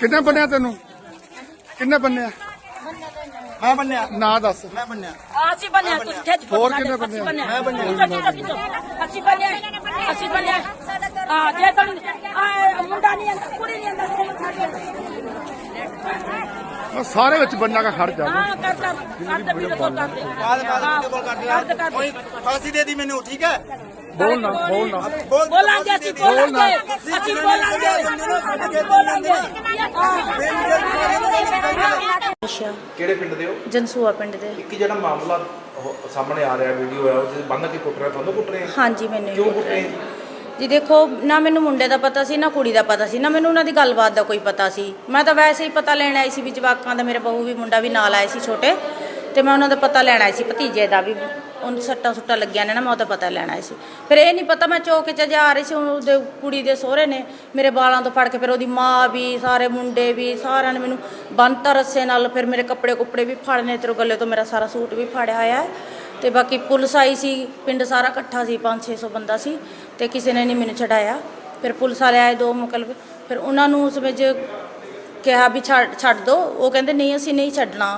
ਕਿੰਨੇ ਬੰਨਿਆ ਤੈਨੂੰ? ਕਿੰਨੇ ਬੰਨਿਆ? ਮੈਂ ਬੰਨਿਆ। ਨਾਂ ਦੱਸ। ਮੈਂ ਬੰਨਿਆ। ਅਸੀਂ ਬਣਿਆ ਤੁਸੀਂ ਖਿੱਚ ਹੋਰ ਕਿੰਨੇ ਬੰਦੇ ਆ? ਮੈਂ ਬਣਿਆ ਅਸੀਂ ਬਣਿਆ ਅਸੀਂ ਬਣਿਆ ਹਾਂ ਜੇ ਤਾਂ ਆ ਮੁੰਡਾ ਨਹੀਂ ਆਂਦਾ ਕੁੜੀ ਨਹੀਂ ਉਹ ਸਾਰੇ ਵਿੱਚ ਬੰਨਾ ਕਾ ਖੜ ਜਾ। ਹਾਂ ਕਰਦਾ ਕਰਦਾ ਬਾਅਦ ਬਾਅਦ ਵੀਡੀਓ ਕਾਲ ਕਰ ਕਰਦੇ ਕੋਈ ਫਾਂਸੀ ਦੇ ਦੀ ਮੈਨੂੰ ਠੀਕ ਹੈ? ਬੋਲ ਨਾ ਬੋਲ ਨਾ। ਬੋਲ ਬੋਲਾਂਗੇ ਅਸੀਂ ਬੋਲਾਂਗੇ ਅਸੀਂ ਬੋਲਾਂਗੇ। ਅਸੀਂ ਬੋਲਾਂਗੇ। ਅੱਛਾ ਕਿਹੜੇ ਪਿੰਡ ਦੇ ਹੋ? ਜਨਸੂਆ ਪਿੰਡ ਦੇ। ਇੱਕ ਜਿਹੜਾ ਮਾਮਲਾ ਉਹ ਸਾਹਮਣੇ ਆ ਰਿਹਾ ਵੀਡੀਓ ਹੈ ਉਹ ਜਿਹਦੇ ਬੰਨ ਕੇ ਕੁੱਟ ਰਿਹਾ ਤੁਹਾਨੂੰ ਕੁੱਟ ਰਹੇ ਆ? ਹਾਂਜੀ ਮੈਨੂੰ ਕਿਉਂ ਕੁੱਟ ਰਹੇ? ਜੀ? ਦੇਖੋ ਨਾ ਮੈਨੂੰ ਮੁੰਡੇ ਦਾ ਪਤਾ ਸੀ ਨਾ ਕੁੜੀ ਦਾ ਪਤਾ ਸੀ ਨਾ ਮੈਨੂੰ ਉਹਨਾਂ ਦੀ ਗੱਲਬਾਤ ਦਾ ਕੋਈ ਪਤਾ ਸੀ। ਮੈਂ ਤਾਂ ਵੈਸੇ ਹੀ ਪਤਾ ਲੈਣ ਆਈ ਸੀ ਵੀ ਜਵਾਕਾਂ ਦਾ ਮੇਰੇ ਬਹੂ ਵੀ ਮੁੰਡਾ ਵੀ ਨਾਲ ਆਏ ਸੀ ਛੋਟੇ ਤੇ ਮੈਂ ਉਹਨਾਂ ਦਾ ਪਤਾ ਲੈਣ ਆਈ ਸੀ ਭਤੀਜੇ ਦਾ ਵੀ। ਉਹਨੂੰ ਸੱਟਾਂ ਸੁੱਟਾਂ ਲੱਗੀਆਂ ਨੇ ਨਾ, ਮੈਂ ਉਹਦਾ ਪਤਾ ਲੈਣਾ ਸੀ। ਫਿਰ ਇਹ ਨਹੀਂ ਪਤਾ ਮੈਂ ਚੌਕ 'ਚ ਜਾ ਰਹੀ ਸੀ ਉਹਦੇ ਕੁੜੀ ਦੇ ਸਹੁਰੇ ਨੇ, ਮੇਰੇ ਬਾਲਾਂ ਤੋਂ ਫੜ ਕੇ ਫਿਰ ਉਹਦੀ ਮਾਂ ਵੀ, ਸਾਰੇ ਮੁੰਡੇ ਵੀ, ਸਾਰਿਆਂ ਨੇ ਮੈਨੂੰ ਬੰਨਤਾ ਰੱਸੇ ਨਾਲ, ਫਿਰ ਮੇਰੇ ਕੱਪੜੇ ਕੁੱਪੜੇ ਵੀ ਫੜਨੇ ਤੇ ਗੱਲੇ ਤੋਂ ਮੇਰਾ ਸਾਰਾ ਸੂਟ ਵੀ ਫੜਿਆ ਹੋਇਆ ਹੈ। ਤੇ ਬਾਕੀ ਪੁਲਿਸ ਆਈ ਸੀ, ਪਿੰਡ ਸਾਰਾ ਇਕੱਠਾ ਸੀ 5-600 ਬੰਦਾ ਸੀ, ਤੇ ਕਿਸੇ ਨੇ ਨਹੀਂ ਮੈਨੂੰ ਛਡਾਇਆ ਫਿਰ ਪੁਲਿਸ ਵਾਲੇ ਆਏ ਦੋ ਮੁਕਲਬ, ਫਿਰ ਉਹਨਾਂ ਨੂੰ ਉਸ ਵਿੱਚ ਕਿਹਾ ਵੀ ਛੱਡ ਛੱਡ ਦੋ, ਉਹ ਕਹਿੰਦੇ ਨਹੀਂ, ਅਸੀਂ ਨਹੀਂ ਛੱਡਣਾ।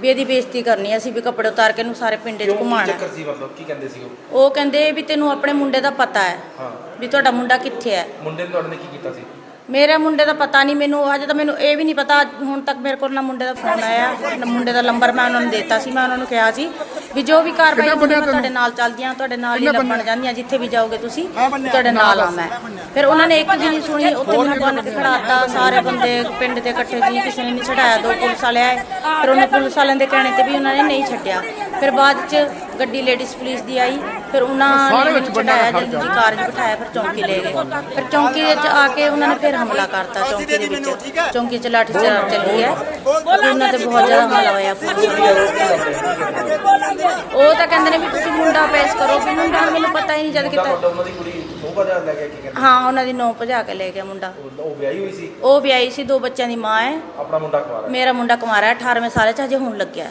ਵੀ ਇਹਦੀ ਬੇਇੱਜ਼ਤੀ ਕਰਨੀ ਅਸੀਂ ਵੀ ਕੱਪੜੇ ਉਤਾਰ ਕੇ ਇਹਨੂੰ ਸਾਰੇ ਪਿੰਡ 'ਚ ਕਿਉਂ ਕੀ ਚੱਕਰ। ਸੀ ਮਤਲਬ ਕੀ ਕਹਿੰਦੇ ਸੀ ਉਹ? ਉਹ ਕਹਿੰਦੇ ਵੀ ਤੈਨੂੰ ਆਪਣੇ ਮੁੰਡੇ ਦਾ ਪਤਾ ਹੈ ਹਾਂ। ਵੀ ਤੁਹਾਡਾ ਮੁੰਡਾ ਕਿੱਥੇ ਹੈ। ਮੁੰਡੇ ਨੇ ਤੁਹਾਡੇ ਨੇ ਕੀ ਕੀਤਾ ਸੀ? ਮੇਰੇ ਮੁੰਡੇ ਦਾ ਪਤਾ ਨਹੀਂ ਮੈਨੂੰ ਅਜੇ ਤਾਂ ਮੈਨੂੰ ਇਹ ਵੀ ਨਹੀਂ ਪਤਾ ਹੁਣ ਤੱਕ ਮੇਰੇ ਕੋਲ ਨਾ ਮੁੰਡੇ ਦਾ ਫੋਨ ਆਇਆ ਨਾ ਮੁੰਡੇ ਦਾ ਨੰਬਰ ਮੈਂ ਉਹਨਾਂ ਨੂੰ ਦਿੱਤਾ ਸੀ ਮੈਂ ਉਹਨਾਂ ਨੂੰ ਕਿਹਾ ਸੀ ਵੀ ਜੋ ਵੀ ਕਾਰਵਾਈ ਬੰਦਿਆਂ ਮੈਂ ਤੁਹਾਡੇ? ਨਾਲ ਚੱਲਦੀ ਹਾਂ ਤੁਹਾਡੇ ਨਾਲ ਹੀ ਲੱਭਣ? ਜਾਂਦੀ ਹਾਂ ਜਿੱਥੇ ਵੀ ਜਾਓਗੇ ਤੁਸੀਂ। ਤੁਹਾਡੇ ਨਾਲ ਆ ਮੈਂ। ਫਿਰ ਉਹਨਾਂ ਨੇ ਇੱਕ ਨਹੀਂ ਸੁਣੀ ਉੱਥੇ ਮੈਨੂੰ ਬੰਨ ਕੇ ਖੜਾਤਾ ਸਾਰੇ ਬੰਦੇ ਪਿੰਡ ਦੇ ਇਕੱਠੇ ਸੀ ਕਿਸੇ ਨੇ ਨਹੀਂ ਛਡਾਇਆ ਦੋ ਪੁਲਿਸ ਵਾਲੇ ਆਏ ਫਿਰ ਉਹਨਾਂ ਪੁਲਿਸ ਵਾਲਿਆਂ ਦੇ ਕਹਿਣੇ ਤੇ ਵੀ ਉਹਨਾਂ ਨੇ ਨਹੀਂ ਛੱਡਿਆ ਫਿਰ ਬਾਅਦ ਚ ਗੱਡੀ ਲੇਡੀਜ਼ ਪੁਲਿਸ ਦੀ ਆਈ ਫਿਰ ਉਹਨਾਂ ਸਾਰੇ ਨੇ ਵਿੱਚ ਖੜ ਜਲਦੀ ਕਾਰ 'ਚ ਬਿਠਾਇਆ ਫਿਰ ਚੌਂਕੀ ਲੈ ਗਏ ਫਿਰ ਚੌਂਕੀ ਵਿੱਚ ਆ ਕੇ ਉਹਨਾਂ ਨੇ ਫਿਰ ਹਮਲਾ ਕਰਤਾ ਚੌਂਕੀ ਦੇ ਵਿੱਚ ਚੌਂਕੀ 'ਚ ਲਾਠੀ ਚਾਰਜ ਚੱਲੀ ਹੈ ਉਹਨਾਂ ਤੇ ਬਹੁਤ ਜ਼ਿਆਦਾ ਹਮਲਾ ਹੋਇਆ। ਉਹ ਤਾਂ ਕਹਿੰਦੇ ਨੇ ਵੀ ਤੁਸੀਂ ਮੁੰਡਾ ਪੇਸ਼ ਕਰੋ ਵੀ ਮੁੰਡਾ ਮੈਨੂੰ ਪਤਾ ਹੀ ਨਹੀਂ ਜਦ ਕਿਤਾ ਤੁਹਾਡਾ ਉਹਨਾਂ ਦੀ ਕੁੜੀ ਨੋਹ ਬਾਜਾ ਲੈ ਗਿਆ ਕੀ ਕਹਿੰਦੇ ਹਾਂ ਉਹਨਾਂ ਦੀ ਨੌ ਭਜਾ ਕੇ ਲੈ ਗਿਆ ਮੁੰਡਾ ਉਹ- ਵਿਆਹੀ ਹੋਈ ਸੀ ਉਹ ਵਿਆਹੀ ਸੀ ਦੋ ਬੱਚਿਆਂ ਦੀ ਮਾਂ ਹੈ ਆਪਣਾ ਮੁੰਡਾ ਰਿਹਾ ਮੇਰਾ ਮੁੰਡਾ ਕੁਮਾਰਾ 18ਵੇਂ ਸਾਲ 'ਚ ਹਜੇ ਹੁਣ ਲੱਗਿਆ ਹੈ।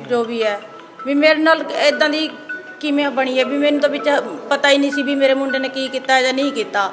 ਜੋ ਵੀ ਹੈ। ਵੀ ਮੇਰੇ ਨਾਲ ਇਦਾਂ ਦੀ ਕਿਵੇਂ ਬਣੀ ਹੈ? ਵੀ ਮੈਨੂੰ ਤਾਂ ਵਿੱਚ ਪਤਾ ਹੀ ਨਹੀਂ ਸੀ ਵੀ ਮੇਰੇ ਮੁੰਡੇ ਨੇ ਕੀ ਕੀਤਾ ਜਾਂ ਨਹੀਂ ਕੀਤਾ।